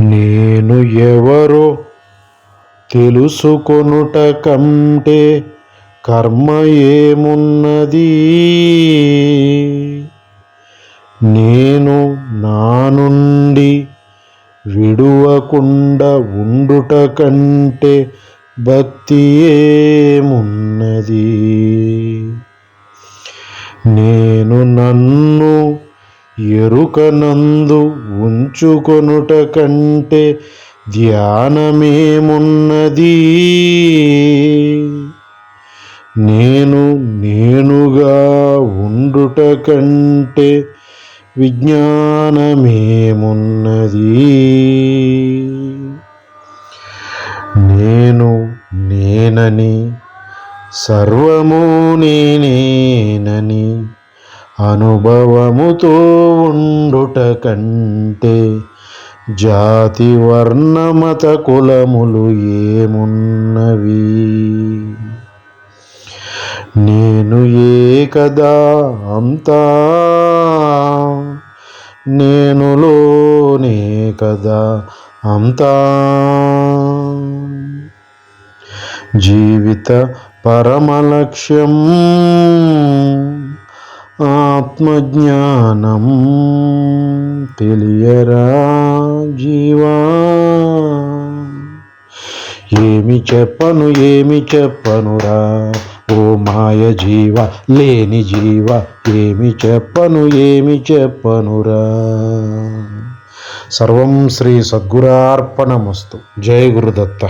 నేను ఎవరో తెలుసుకొనుట కంటే కర్మ ఏమున్నది? నేను నా నుండి విడువకుండా ఉండుట కంటే భక్తి ఏమున్నది? నేను నన్ను ఎరుకనందు ఉంచుకొనుట కంటే ధ్యానమేమున్నది? నేను నేనుగా ఉండుట కంటే విజ్ఞానమేమున్నది? నేను నేనని సర్వము నేనేనని అనుభవముతో ఉండుట కంటే జాతి వర్ణమత కులములు ఏమున్నవి? నేను ఏకదా అంతా? నేనులోనే కదా అంతా? జీవిత పరమలక్ష్యం ఆత్మజ్ఞానం తెలియరా జీవా? ఏమి చెప్పను ఏమి చెప్పనురా? ఓ మాయ జీవ లేని జీవ ఏమి చెప్పను ఏమి చెప్పనురా? సర్వం శ్రీ సద్గురార్పణమస్తు. జయ గురుదత్త.